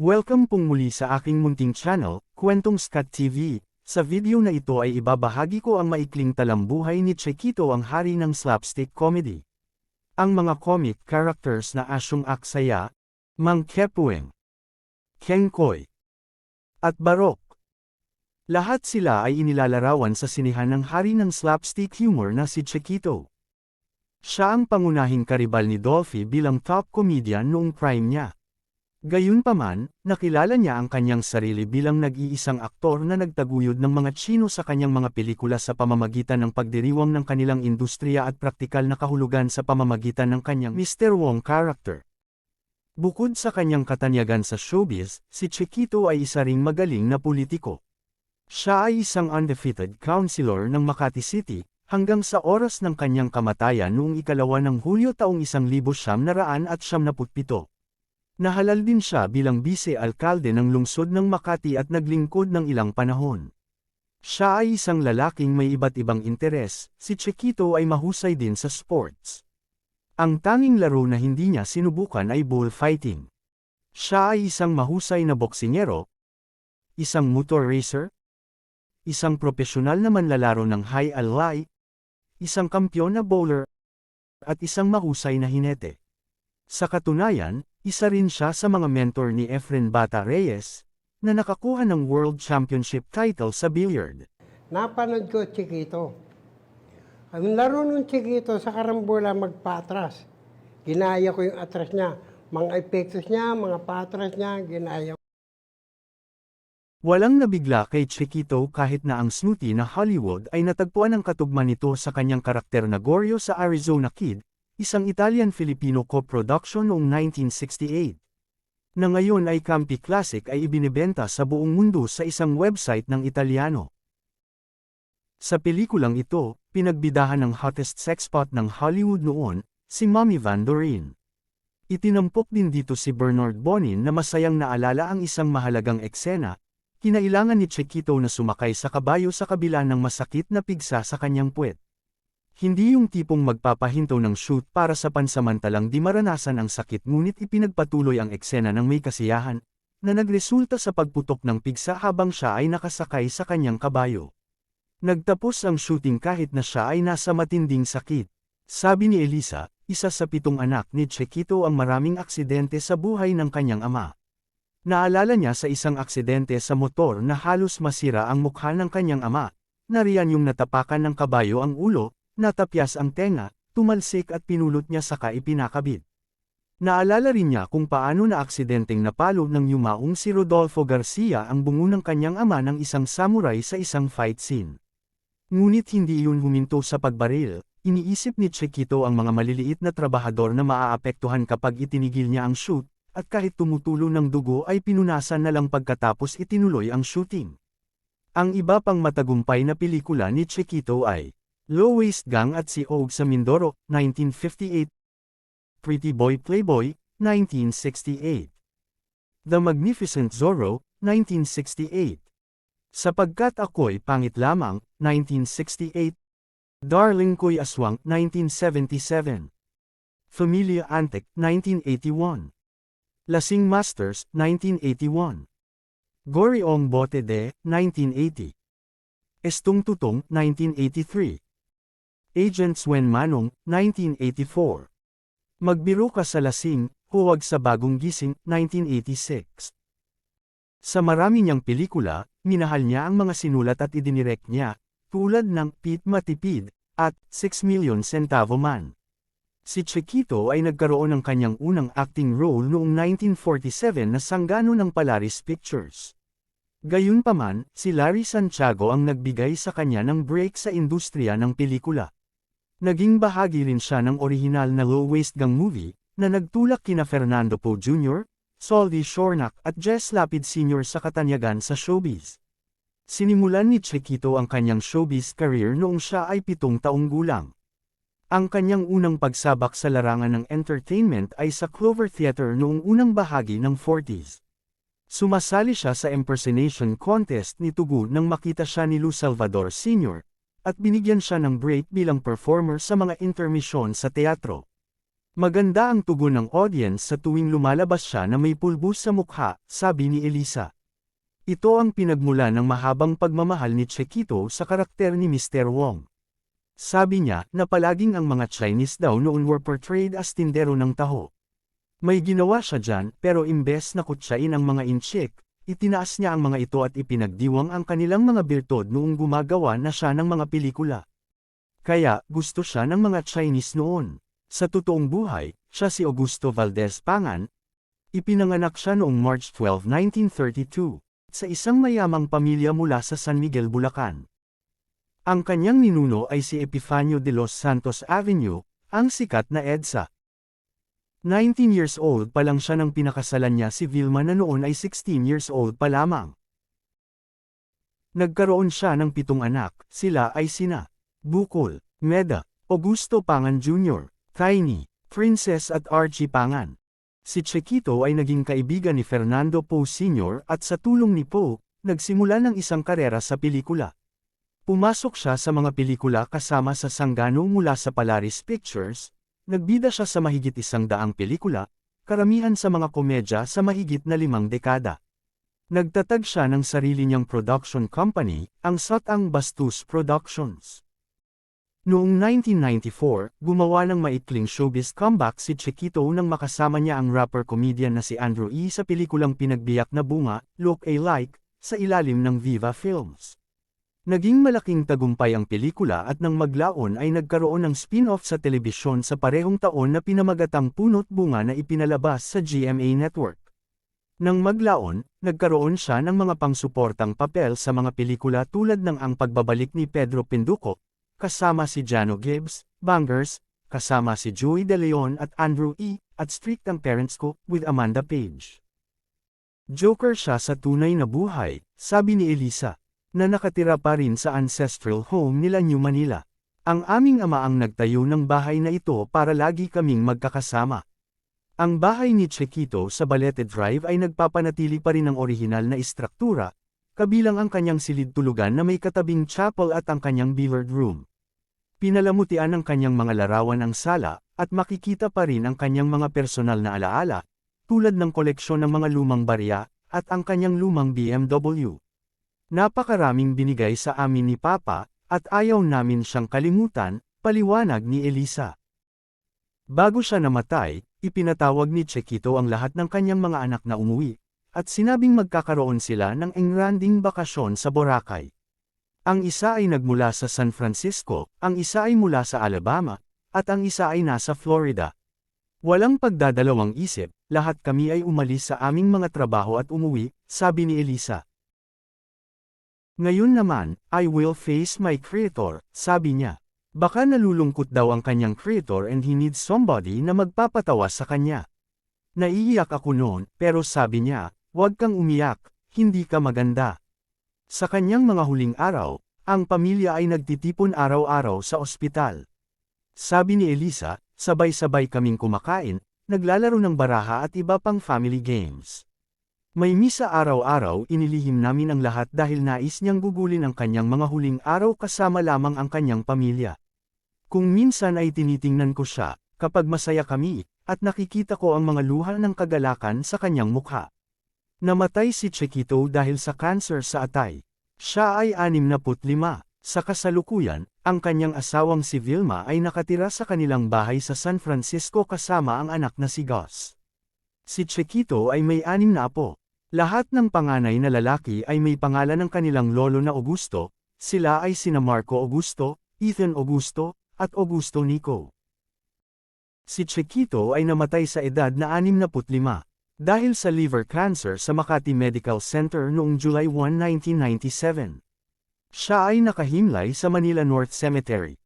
Welcome pong muli sa aking munting channel, Kwentong Scat TV. Sa video na ito ay ibabahagi ko ang maikling talambuhay ni Chiquito ang hari ng slapstick comedy. Ang mga comic characters na Asyong Aksaya, Mang Kepueng, Keng Koy, at Barok. Lahat sila ay inilalarawan sa sinihan ng hari ng slapstick humor na si Chiquito. Siya ang pangunahing karibal ni Dolphy bilang top comedian noong prime niya. Gayunpaman, nakilala niya ang kanyang sarili bilang nag-iisang aktor na nagtaguyod ng mga Chino sa kanyang mga pelikula sa pamamagitan ng pagdiriwang ng kanilang industriya at praktikal na kahulugan sa pamamagitan ng kanyang Mr. Wong character. Bukod sa kanyang katanyagan sa showbiz, si Chiquito ay isa ring magaling na politiko. Siya ay isang undefeated councilor ng Makati City, hanggang sa oras ng kanyang kamatayan noong ikalawa ng Hulyo taong 1977. Nahalal din siya bilang bise-alkalde ng lungsod ng Makati at naglingkod ng ilang panahon. Siya ay isang lalaking may iba't ibang interes, si Chiquito ay mahusay din sa sports. Ang tanging laro na hindi niya sinubukan ay bullfighting. Siya ay isang mahusay na boksingero, isang motor racer, isang profesional na manlalaro ng high alay, isang kampyon na bowler, at isang mahusay na hinete. Sa katunayan, isa rin siya sa mga mentor ni Efren Bata Reyes, na nakakuha ng World Championship title sa billiard. Napanood ko Chiquito. Ang laro ng Chiquito sa karambola magpatras. Ginaya ko yung atras niya. Mga epektos niya, mga patras niya, ginaya ko. Walang nabigla kay Chiquito kahit na ang snooty na Hollywood ay natagpuan ang katugma nito sa kanyang karakter na Goryo sa Arizona Kid, isang Italian-Filipino co-production noong 1968. Na ngayon ay Campi Classic ay ibinebenta sa buong mundo sa isang website ng Italiano. Sa pelikulang ito, pinagbidahan ng hottest sexpot ng Hollywood noon, si Mommy Van Doren. Itinampok din dito si Bernard Bonin na masayang naalala ang isang mahalagang eksena, kinailangan ni Chiquito na sumakay sa kabayo sa kabila ng masakit na pigsa sa kanyang puwet. Hindi yung tipong magpapahinto ng shoot para sa pansamantalang di maranasan ang sakit ngunit ipinagpatuloy ang eksena ng may kasiyahan, na nagresulta sa pagputok ng pigsa habang siya ay nakasakay sa kanyang kabayo. Nagtapos ang shooting kahit na siya ay nasa matinding sakit. Sabi ni Elisa, isa sa pitong anak ni Chiquito ang maraming aksidente sa buhay ng kanyang ama. Naalala niya sa isang aksidente sa motor na halos masira ang mukha ng kanyang ama, nariyan yung natapakan ng kabayo ang ulo, natapyas ang tenga, tumalsik at pinulot niya saka ipinakabit. Naalala rin niya kung paano na aksidenteng napalo ng yumaong si Rodolfo Garcia ang bungo ng kanyang ama ng isang samurai sa isang fight scene. Ngunit hindi iyon huminto sa pagbaril, iniisip ni Chiquito ang mga maliliit na trabahador na maaapektuhan kapag itinigil niya ang shoot, at kahit tumutulo ng dugo ay pinunasan na lang pagkatapos itinuloy ang shooting. Ang iba pang matagumpay na pelikula ni Chiquito ay Low Waist Gang at si Og sa Mindoro, 1958 Pretty Boy Playboy, 1968 The Magnificent Zorro, 1968 Sapagkat Ako'y Pangit Lamang, 1968 Darling Ko'y Aswang, 1977 Familia Antic, 1981 Lasing Masters, 1981. Goriong Bote de, 1980. Estong Tutong, 1983. Agents Wen Manong, 1984. Magbiro ka sa lasing, huwag sa bagong gising, 1986. Sa marami niyang pelikula, minahal niya ang mga sinulat at idinirect niya, tulad ng Pete Matipid, at 6 Million Centavo Man. Si Chiquito ay nagkaroon ng kanyang unang acting role noong 1947 na sanggano ng Polaris Pictures. Gayunpaman, si Larry Santiago ang nagbigay sa kanya ng break sa industriya ng pelikula. Naging bahagi rin siya ng orihinal na low-waist gang movie, na nagtulak kina Fernando Poe Jr., Soldy Shornack at Jess Lapid Sr. sa katanyagan sa showbiz. Sinimulan ni Chiquito ang kanyang showbiz career noong siya ay pitong taong gulang. Ang kanyang unang pagsabak sa larangan ng entertainment ay sa Clover Theater noong unang bahagi ng 40s. Sumasali siya sa impersonation contest ni Tugu nang makita siya ni Lou Salvador Sr., at binigyan siya ng break bilang performer sa mga intermission sa teatro. Maganda ang tugon ng audience sa tuwing lumalabas siya na may pulbos sa mukha, sabi ni Elisa. Ito ang pinagmula ng mahabang pagmamahal ni Chiquito sa karakter ni Mr. Wong. Sabi niya na palaging ang mga Chinese daw noon were portrayed as tindero ng taho. May ginawa siya dyan pero imbes na kutsain ang mga inchik, itinaas niya ang mga ito at ipinagdiwang ang kanilang mga birtod noong gumagawa na siya ng mga pelikula. Kaya, gusto siya ng mga Chinese noon. Sa totoong buhay, siya si Augusto Valdez Pangan. Ipinanganak siya noong March 12, 1932, sa isang mayamang pamilya mula sa San Miguel, Bulacan. Ang kanyang ninuno ay si Epifanio de los Santos Avenue, ang sikat na EDSA. 19 years old pa lang siya nang pinakasalan niya si Vilma na noon ay 16 years old pa lamang. Nagkaroon siya ng pitong anak, sila ay sina Bukol, Meda, Augusto Pangan Jr., Tiny, Princess at Archie Pangan. Si Chiquito ay naging kaibigan ni Fernando Poe Sr. at sa tulong ni Poe, nagsimula ng isang karera sa pelikula. Pumasok siya sa mga pelikula kasama sa Sanggano mula sa Polaris Pictures, nagbida siya sa mahigit isang daang pelikula, karamihan sa mga komedya sa mahigit na limang dekada. Nagtatag siya ng sarili niyang production company, ang Satang Bastus Productions. Noong 1994, gumawa ng maikling showbiz comeback si Chiquito nang makasama niya ang rapper-comedian na si Andrew E. sa pelikulang pinagbiyak na bunga, Look Alike, sa ilalim ng Viva Films. Naging malaking tagumpay ang pelikula at nang maglaon ay nagkaroon ng spin-off sa telebisyon sa parehong taon na pinamagatang Punot Bunga na ipinalabas sa GMA Network. Nang maglaon, nagkaroon siya ng mga pangsuportang papel sa mga pelikula tulad ng Ang Pagbabalik ni Pedro Pinduco, kasama si Jano Gibbs, Bangers, kasama si Joey De Leon at Andrew E., at Strict ang Parents Ko, with Amanda Page. Joker siya sa tunay na buhay, sabi ni Elisa, na nakatira pa rin sa ancestral home nila New Manila. Ang aming ama ang nagtayo ng bahay na ito para lagi kaming magkakasama. Ang bahay ni Chiquito sa Balete Drive ay nagpapanatili pa rin ang orihinal na istruktura, kabilang ang kanyang silid tulugan na may katabing chapel at ang kanyang billiard room. Pinalamutian ang kanyang mga larawan ang sala, at makikita pa rin ang kanyang mga personal na alaala, tulad ng koleksyon ng mga lumang barya, at ang kanyang lumang BMW. Napakaraming binigay sa amin ni Papa, at ayaw namin siyang kalimutan, paliwanag ni Elisa. Bago siya namatay, ipinatawag ni Chiquito ang lahat ng kanyang mga anak na umuwi, at sinabing magkakaroon sila ng engranding bakasyon sa Boracay. Ang isa ay nagmula sa San Francisco, ang isa ay mula sa Alabama, at ang isa ay nasa Florida. Walang pagdadalawang isip, lahat kami ay umalis sa aming mga trabaho at umuwi, sabi ni Elisa. Ngayon naman, I will face my creator, sabi niya. Baka nalulungkot daw ang kanyang creator and he needs somebody na magpapatawa sa kanya. Naiiyak ako noon, pero sabi niya, huwag kang umiyak, hindi ka maganda. Sa kanyang mga huling araw, ang pamilya ay nagtitipon araw-araw sa ospital. Sabi ni Elisa, sabay-sabay kaming kumakain, naglalaro ng baraha at iba pang family games. May misa araw-araw inilihim namin ang lahat dahil nais niyang gugulin ang kanyang mga huling araw kasama lamang ang kanyang pamilya. Kung minsan ay tinitingnan ko siya, kapag masaya kami, at nakikita ko ang mga luha ng kagalakan sa kanyang mukha. Namatay si Chiquito dahil sa cancer sa atay. Siya ay 65. Sa kasalukuyan, ang kanyang asawang si Vilma ay nakatira sa kanilang bahay sa San Francisco kasama ang anak na si Gus. Si Chiquito ay may anim na apo. Lahat ng panganay na lalaki ay may pangalan ng kanilang lolo na Augusto, sila ay sina Marco Augusto, Ethan Augusto, at Augusto Nico. Si Chiquito ay namatay sa edad na 65. Dahil sa liver cancer sa Makati Medical Center noong July 1, 1997. Siya ay nakahimlay sa Manila North Cemetery.